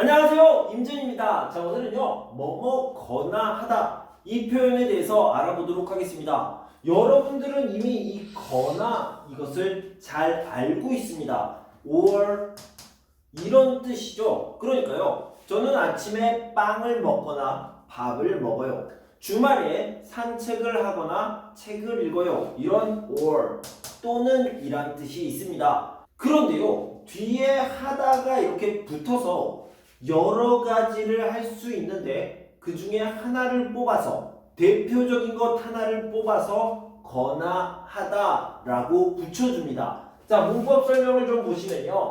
안녕하세요. 임준입니다. 자 오늘은요 뭐뭐 거나 하다 이 표현에 대해서 알아보도록 하겠습니다. 여러분들은 이미 이 거나 이것을 잘 알고 있습니다. or 이런 뜻이죠. 그러니까요 저는 아침에 빵을 먹거나 밥을 먹어요. 주말에 산책을 하거나 책을 읽어요. 이런 or 또는 이란 뜻이 있습니다. 그런데요 뒤에 하다가 이렇게 붙어서 여러 가지를 할 수 있는데 그 중에 하나를 뽑아서 대표적인 것 하나를 뽑아서 거나 하다라고 붙여줍니다. 자 문법 설명을 좀 보시면요.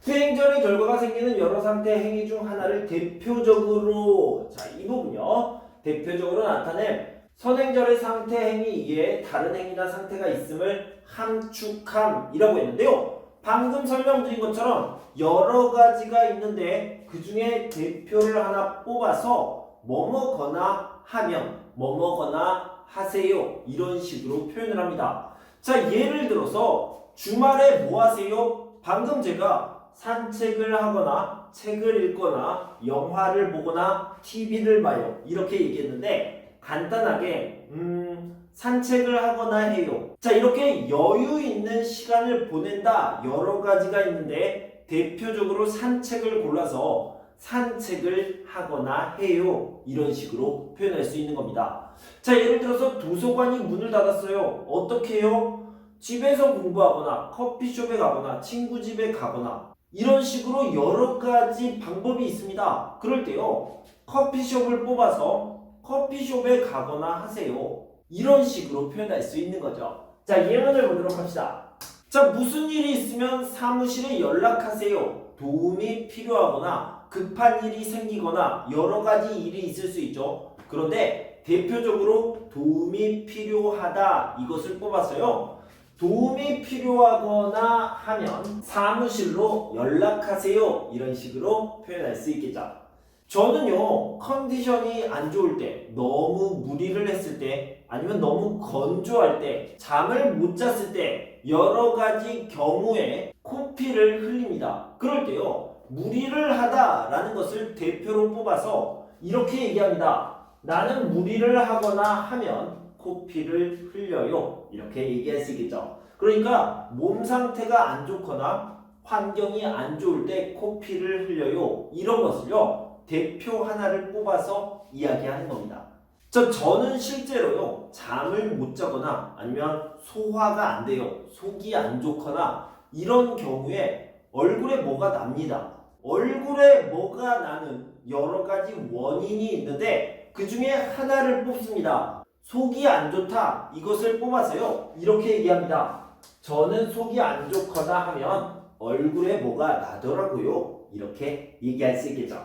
수행전의 결과가 생기는 여러 상태 행위 중 하나를 대표적으로 자 이 부분요. 대표적으로 나타낸 선행절의 상태 행위 이외에 다른 행위나 상태가 있음을 함축함이라고 했는데요. 방금 설명드린 것처럼 여러 가지가 있는데 그 중에 대표를 하나 뽑아서 뭐뭐거나 하면 뭐뭐거나 하세요 이런 식으로 표현을 합니다. 자 예를 들어서 주말에 뭐 하세요? 방금 제가 산책을 하거나 책을 읽거나 영화를 보거나 TV를 봐요 이렇게 얘기했는데 간단하게 음 산책을 하거나 해요. 자, 이렇게 여유 있는 시간을 보낸다. 여러 가지가 있는데 대표적으로 산책을 골라서 산책을 하거나 해요. 이런 식으로 표현할 수 있는 겁니다. 자, 예를 들어서 도서관이 문을 닫았어요. 어떻게 해요? 집에서 공부하거나 커피숍에 가거나 친구 집에 가거나 이런 식으로 여러 가지 방법이 있습니다. 그럴 때요. 커피숍을 뽑아서 커피숍에 가거나 하세요. 이런 식으로 표현할 수 있는 거죠. 자, 예문을 보도록 합시다. 자, 무슨 일이 있으면 사무실에 연락하세요. 도움이 필요하거나 급한 일이 생기거나 여러 가지 일이 있을 수 있죠. 그런데 대표적으로 도움이 필요하다 이것을 뽑았어요. 도움이 필요하거나 하면 사무실로 연락하세요. 이런 식으로 표현할 수 있겠죠. 저는요 컨디션이 안 좋을 때 너무 무리를 했을 때 아니면 너무 건조할 때 잠을 못 잤을 때 여러 가지 경우에 코피를 흘립니다. 그럴 때요 무리를 하다라는 것을 대표로 뽑아서 이렇게 얘기합니다. 나는 무리를 하거나 하면 코피를 흘려요. 이렇게 얘기할 수 있겠죠. 그러니까 몸 상태가 안 좋거나 환경이 안 좋을 때 코피를 흘려요. 이런 것을요 대표 하나를 뽑아서 이야기하는 겁니다. 저 저는 실제로요 잠을 못 자거나 아니면 소화가 안 돼요 속이 안 좋거나 이런 경우에 얼굴에 뭐가 납니다. 얼굴에 뭐가 나는 여러 가지 원인이 있는데 그 중에 하나를 뽑습니다. 속이 안 좋다 이것을 뽑아서요 이렇게 얘기합니다. 저는 속이 안 좋거나 하면 얼굴에 뭐가 나더라고요 이렇게 얘기할 수 있겠죠.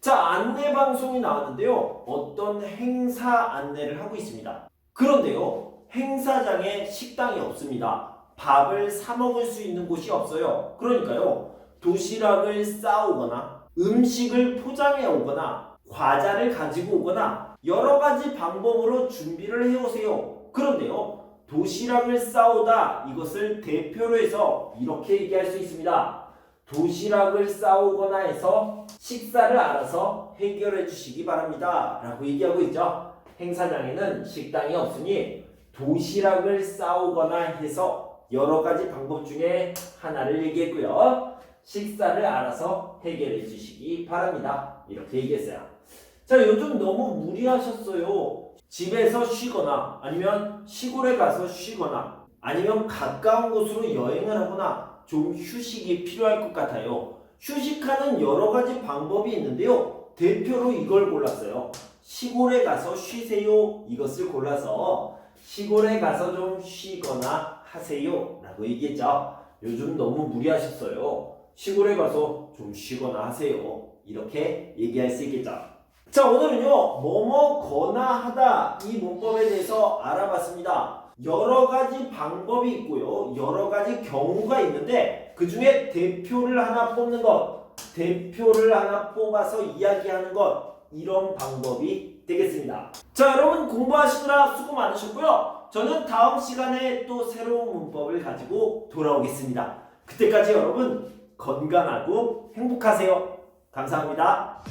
자, 안내 방송이 나왔는데요. 어떤 행사 안내를 하고 있습니다. 그런데요, 행사장에 식당이 없습니다. 밥을 사 먹을 수 있는 곳이 없어요. 그러니까요, 도시락을 싸오거나 음식을 포장해 오거나 과자를 가지고 오거나 여러 가지 방법으로 준비를 해 오세요. 그런데요, 도시락을 싸오다 이것을 대표로 해서 이렇게 얘기할 수 있습니다. 도시락을 싸오거나 해서 식사를 알아서 해결해 주시기 바랍니다. 라고 얘기하고 있죠. 행사장에는 식당이 없으니 도시락을 싸오거나 해서 여러 가지 방법 중에 하나를 얘기했고요. 식사를 알아서 해결해 주시기 바랍니다. 이렇게 얘기했어요. 자, 요즘 너무 무리하셨어요. 집에서 쉬거나 아니면 시골에 가서 쉬거나 아니면 가까운 곳으로 여행을 하거나 좀 휴식이 필요할 것 같아요. 휴식하는 여러 가지 방법이 있는데요. 대표로 이걸 골랐어요. 시골에 가서 쉬세요. 이것을 골라서 시골에 가서 좀 쉬거나 하세요. 라고 얘기했죠. 요즘 너무 무리하셨어요. 시골에 가서 좀 쉬거나 하세요. 이렇게 얘기할 수 있겠죠. 자, 오늘은요, 뭐뭐 거나 하다 이 문법에 대해서 알아봤습니다. 여러 가지 방법이 있고요. 여러 가지 경우가 있는데 그 중에 대표를 하나 뽑는 것, 대표를 하나 뽑아서 이야기하는 것 이런 방법이 되겠습니다. 자, 여러분 공부하시느라 수고 많으셨고요. 저는 다음 시간에 또 새로운 문법을 가지고 돌아오겠습니다. 그때까지 여러분 건강하고 행복하세요. 감사합니다.